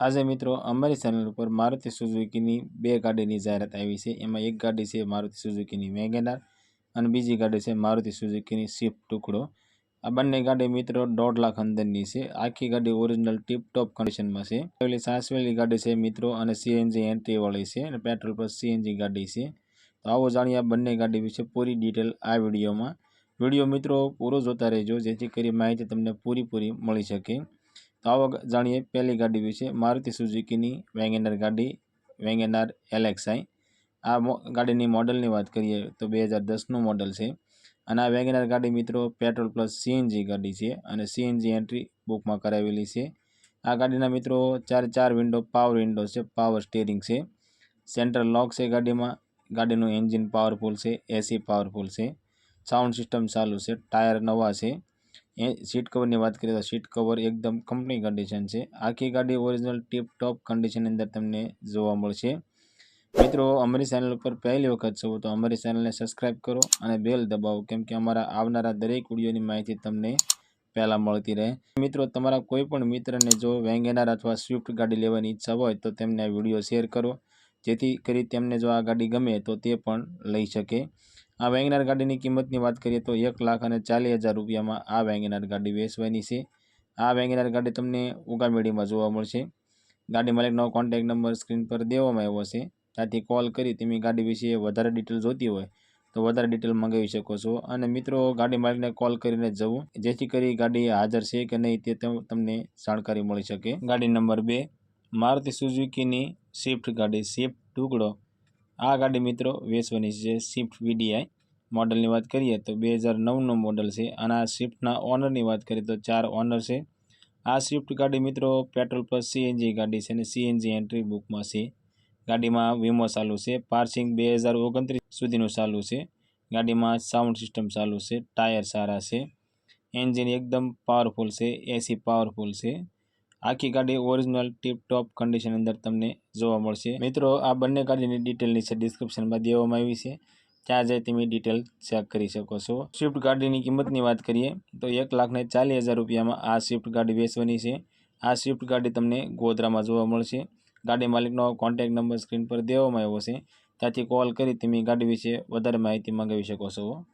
આજે મિત્રો અમારી ચેનલ ઉપર મારુતિ સુઝુકીની બે ગાડીની જાહેરાત આવી છે. એમાં એક ગાડી છે મારુતિ સુઝુકીની વેગેનાર અને બીજી ગાડી છે મારુતિ સુઝુકીની સ્વિફ્ટ ટુકડો. આ બંને ગાડી મિત્રો દોઢ લાખ અંદરની છે. આખી ગાડી ઓરિજિનલ ટીપ ટોપ કન્ડિશનમાં છે. પેલી સાસવેલી ગાડી છે મિત્રો અને સીએનજી એન્ટ્રીવાળી છે અને પેટ્રોલ પર સીએનજી ગાડી છે. તો આવો જાણીએ આ બંને ગાડી વિશે પૂરી ડિટેલ આ વિડીયોમાં. વીડિયો મિત્રો પૂરો જોતા રહેજો, જેથી કરી માહિતી તમને પૂરી મળી શકે. તો આવો જાણીએ, પહેલી ગાડી વિશે. મારુતિ સુઝુકીની વેંગેનર ગાડી, વેગેનાર એલેક્સાઈ. આ ગાડીની મોડલની વાત કરીએ તો બે હજાર દસનું મોડલ છે. અને આ વેગેનાર ગાડી મિત્રો પેટ્રોલ પ્લસ સીએનજી ગાડી છે અને સીએનજી એન્ટ્રી બુકમાં કરાવેલી છે. આ ગાડીના મિત્રો ચાર ચાર વિન્ડો પાવર વિન્ડો છે, પાવર સ્ટેરિંગ છે. સેન્ટ્રલ લોક છે ગાડીમાં. ગાડીનું એન્જિન પાવરફુલ છે, એસી પાવરફુલ છે. સાઉન્ડ સિસ્ટમ ચાલુ છે, ટાયર નવા છે. એ સીટ કવરની વાત કરીએ તો સીટ કવર એકદમ કંપની કન્ડિશન છે. આખી ગાડી ઓરિજિનલ ટીપ ટોપ કન્ડિશનની અંદર તમને જોવા મળશે. મિત્રો, અમારી ચેનલ ઉપર પહેલી વખત છો તો અમારી ચેનલને સબસ્ક્રાઈબ કરો અને બેલ દબાવો કેમ કે અમારા આવનારા દરેક વિડીયોની માહિતી તમને પહેલાં મળતી રહે. મિત્રો, તમારા કોઈ પણ મિત્રને જો વેંગેનાર અથવા સ્વિફ્ટ ગાડી લેવાની ઈચ્છા હોય તો તેમને આ વીડિયો શેર કરો. જેથી કરી તેમને જો આ ગાડી ગમે તો તે પણ લઈ શકે. આ વેંગનાર ગાડીની કિંમતની વાત કરીએ તો એક લાખ અને ચાલીસ હજાર રૂપિયામાં આ વેંગનાર ગાડી વેચવાની છે. આ વેંગનાર ગાડી તમને ઉગામેડીમાં જોવા મળશે. ગાડી માલિકનો કોન્ટેક નંબર સ્ક્રીન પર દેવામાં આવ્યો છે. ત્યાંથી કોલ કરી તમે ગાડી વિશે વધારે ડિટેલ જોતી હોય તો વધારે ડિટેલ મંગાવી શકો છો. અને મિત્રો, ગાડી માલિકને કોલ કરીને જવું, જેથી કરી ગાડી હાજર છે કે નહીં તે તમને જાણકારી મળી શકે. ગાડી નંબર બે મારુતિ સુઝુકીની સ્વિફ્ટ ગાડી સ્વિફ્ટ ટુકડો. આ ગાડી મિત્રો વેચવાની છે સ્વિફ્ટ વીડીઆઈ મોડલની વાત કરીએ તો બે હજાર નવનું મોડલ છે અને આ સ્વિફ્ટના ઓનરની વાત કરીએ તો ચાર ઓનર છે. આ સ્વિફ્ટ ગાડી મિત્રો પેટ્રોલ પર સીએનજી ગાડી છે અને સીએનજી એન્ટ્રી બુકમાં છે. ગાડીમાં વીમો ચાલુ છે, પાર્સિંગ બે હજાર ઓગણત્રીસ સુધીનું ચાલુ છે. ગાડીમાં સાઉન્ડ સિસ્ટમ ચાલુ છે, ટાયર સારા છે. એન્જિન એકદમ પાવરફુલ છે એસી પાવરફુલ છે. આખી ગાડી ઓરિજિનલ ટીપ ટોપ કન્ડિશન અંદર તમને જોવા મળશે. મિત્રો, આ બંને ગાડીની ડિટેલ નીચે ડિસ્ક્રિપ્શનમાં દેવામાં આવી છે. ત્યાં જઈ તમે ડિટેલ ચેક કરી શકો છો. સ્વિફ્ટ ગાડીની કિંમતની વાત કરીએ, તો એક લાખને ચાલીસ હજાર રૂપિયામાં આ સ્વિફ્ટ ગાડી વેચવાની છે. આ સ્વિફ્ટ ગાડી તમને ગોધરામાં જોવા મળશે. ગાડી માલિકનો કોન્ટેક નંબર સ્ક્રીન પર દેવામાં આવ્યો છે. ત્યાંથી કોલ કરી તમે ગાડી વિશે વધારે માહિતી મંગાવી શકો છો.